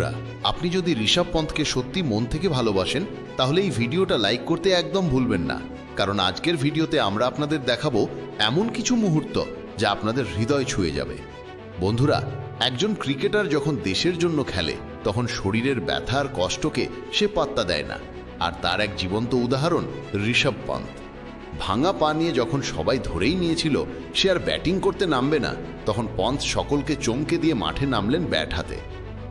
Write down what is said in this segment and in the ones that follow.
বন্ধুরা, আপনি যদি ঋষভ পন্থকে সত্যি মন থেকে ভালোবাসেন, তাহলে এই ভিডিওটা লাইক করতে একদম ভুলবেন না। কারণ আজকের ভিডিওতে আমরা আপনাদের দেখাবো এমন কিছু মুহূর্ত যা আপনাদের হৃদয় ছুঁয়ে যাবে। বন্ধুরা, একজন ক্রিকেটার যখন দেশের জন্য খেলে, তখন শরীরের ব্যথার কষ্টকে সে পাত্তা দেয় না। আর তার এক জীবন্ত উদাহরণ ঋষভ পন্থ। ভাঙা পা নিয়ে যখন সবাই ধরেই নিয়েছিল, সে আর ব্যাটিং করতে নামবে না, তখন পন্থ সকলকে চমকে দিয়ে মাঠে নামলেন ব্যাট হাতে।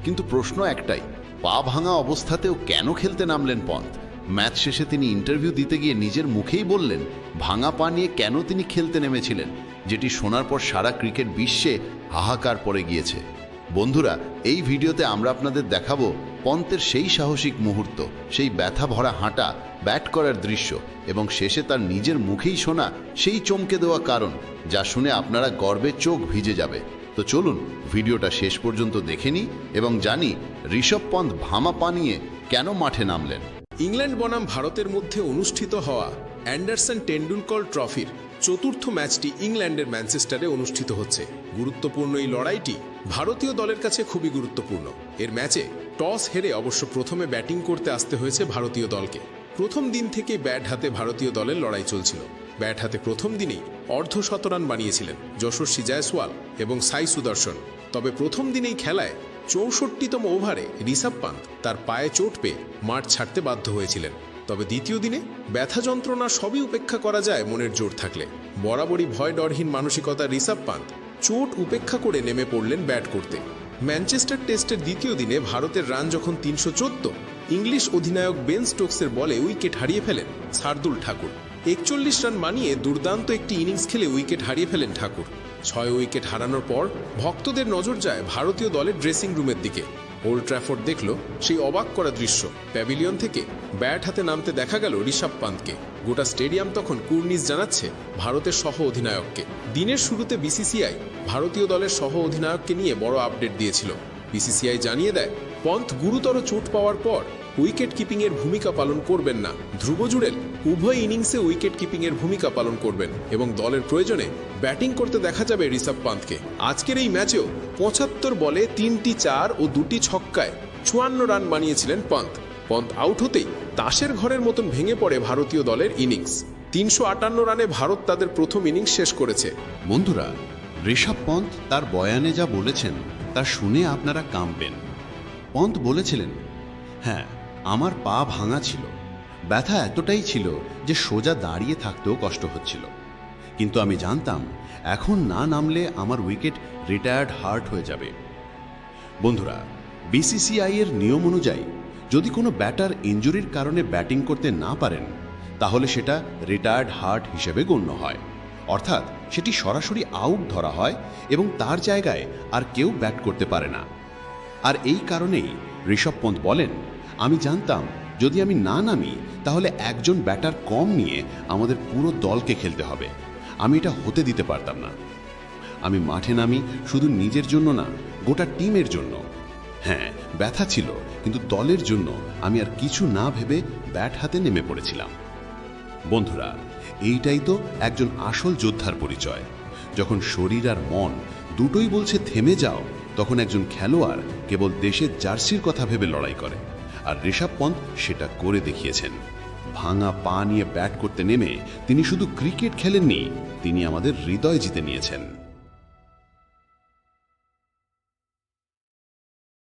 কিন্তু প্রশ্ন একটাই, পা ভাঙা অবস্থাতেও কেন খেলতে নামলেন পন্থ? ম্যাচ শেষে তিনি ইন্টারভিউ দিতে গিয়ে নিজের মুখেই বললেন, ভাঙা পা নিয়ে কেন তিনি খেলতে নেমেছিলেন, যেটি শোনার পর সারা ক্রিকেট বিশ্বে হাহাকার পড়ে গিয়েছে। বন্ধুরা, এই ভিডিওতে আমরা আপনাদের দেখাবো পন্তের সেই সাহসিক মুহূর্ত, সেই ব্যথা ভরা হাঁটা, ব্যাট করার দৃশ্য এবং শেষে তার নিজের মুখেই শোনা সেই চমকে দেওয়া কারণ, যা শুনে আপনারা গর্বে চোখ ভিজে যাবে। তো চলুন, ভিডিওটা শেষ পর্যন্ত দেখে নিই এবং জানি ঋষভ পন্থ ভামা পা নিয়ে কেন মাঠে নামলেন। ইংল্যান্ড বনাম ভারতের মধ্যে অনুষ্ঠিত হওয়া অ্যান্ডারসন টেন্ডুলকর ট্রফির চতুর্থ ম্যাচটি ইংল্যান্ডের ম্যানচেস্টারে অনুষ্ঠিত হচ্ছে। গুরুত্বপূর্ণ এই লড়াইটি ভারতীয় দলের কাছে খুবই গুরুত্বপূর্ণ। এর ম্যাচে টস হেরে অবশ্য প্রথমে ব্যাটিং করতে আসতে হয়েছে ভারতীয় দলকে। প্রথম দিন থেকে ব্যাট হাতে ভারতীয় দলের লড়াই চলছিল। ব্যাট হাতে প্রথম দিনেই অর্ধ শতরান বানিয়েছিলেন যশস্বী জয়সওয়াল এবং সাই সুদর্শন। তবে প্রথম দিনেই খেলায় চৌষট্টিতম ওভারে ঋষভ পান্ত তার পায়ে চোট পেয়ে মাঠ ছাড়তে বাধ্য হয়েছিলেন। তবে দ্বিতীয় দিনে ব্যথা যন্ত্রণা সবই উপেক্ষা করা যায় মনের জোর থাকলে। বরাবরই ভয় ডরহীন মানসিকতা ঋষভ পান্ত চোট উপেক্ষা করে নেমে পড়লেন ব্যাট করতে। ম্যানচেস্টার টেস্টের দ্বিতীয় দিনে ভারতের রান যখন তিনশো চোদ্দ, ইংলিশ অধিনায়ক বেন স্টোকসের বলে উইকেট হারিয়ে ফেলেন শার্দুল ঠাকুর। একচল্লিশ রান মানিয়ে দুর্দান্ত একটি ইনিংস খেলে উইকেট হারিয়ে ফেলেন ঠাকুর। ছয় উইকেট হারানোর পর ভক্তদের নজর যায় ভারতীয় দলের ড্রেসিং রুমের দিকে। ওল্ড ট্র্যাফোর্ড দেখল সেই অবাক করা দৃশ্য। প্যাভিলিয়ন থেকে ব্যাট হাতে নামতে দেখা গেল ঋষভ পান্তকে। গোটা স্টেডিয়াম তখন কুর্নিশ জানাচ্ছে ভারতের সহ অধিনায়ককে। দিনের শুরুতে বিসিসিআই ভারতীয় দলের সহ অধিনায়ককে নিয়ে বড় আপডেট দিয়েছিল। বিসিসিআই জানিয়ে দেয়, পন্থ গুরুতর চোট পাওয়ার পর উইকেট কিপিংয়ের ভূমিকা পালন করবেন না। ধ্রুব জুড়েল উভয় ইনিংসে উইকেট কিপিংয়ের ভূমিকা পালন করবেন এবং দলের প্রয়োজনে ব্যাটিং করতে দেখা যাবে ঋষভ পান্তকে। আজকের এই ম্যাচেও পঁচাত্তর বলে তিনটি চার ও দুটি ছক্কায় চুয়ান্ন রান বানিয়েছিলেন পন্থ পন্থ আউট হতেই তাসের ঘরের মতন ভেঙে পড়ে ভারতীয় দলের ইনিংস। তিনশো আটান্ন রানে ভারত তাদের প্রথম ইনিংস শেষ করেছে। বন্ধুরা, ঋষভ পন্থ তার বয়ানে যা বলেছেন, তা শুনে আপনারা কাঁপবেন। পন্থ বলেছিলেন হ্যাঁ আমার পা ভাঙা ছিল। ব্যথা এতটাই ছিল যে সোজা দাঁড়িয়ে থাকতেও কষ্ট হচ্ছিল। কিন্তু আমি জানতাম, এখন না নামলে আমার উইকেট রিটায়ার্ড হার্ট হয়ে যাবে। বন্ধুরা বিসিসিআই এর নিয়ম অনুযায়ী, যদি কোনো ব্যাটার ইঞ্জুরির কারণে ব্যাটিং করতে না পারেন, তাহলে সেটা রিটায়ার্ড হার্ট হিসেবে গণ্য হয়। অর্থাৎ, সেটি সরাসরি আউট ধরা হয় এবং তার জায়গায় আর কেউ ব্যাট করতে পারে না। আর এই কারণেই ঋষভ পন্থ বলেন, আমি জানতাম, যদি আমি না নামি, তাহলে একজন ব্যাটার কম নিয়ে আমাদের পুরো দলকে খেলতে হবে। আমি এটা হতে দিতে পারতাম না। আমি মাঠে নামি শুধু নিজের জন্য না, গোটা টিমের জন্য। হ্যাঁ ব্যথা ছিল, কিন্তু দলের জন্য আমি আর কিছু না ভেবে ব্যাট হাতে নেমে পড়েছিলাম। বন্ধুরা, এইটাই তো একজন আসল যোদ্ধার পরিচয়। যখন শরীর আর মন দুটোই বলছে, থেমে যাও। তখন একজন খেলোয়াড় কেবল দেশের জার্সির কথা ভেবে লড়াই করে, আর ঋষভ পন্থ সেটা করে দেখিয়েছেন। ভাঙা পা নিয়ে ব্যাট করতে নেমে তিনি শুধু ক্রিকেট খেলেননি, তিনি আমাদের হৃদয় জিতে নিয়েছেন।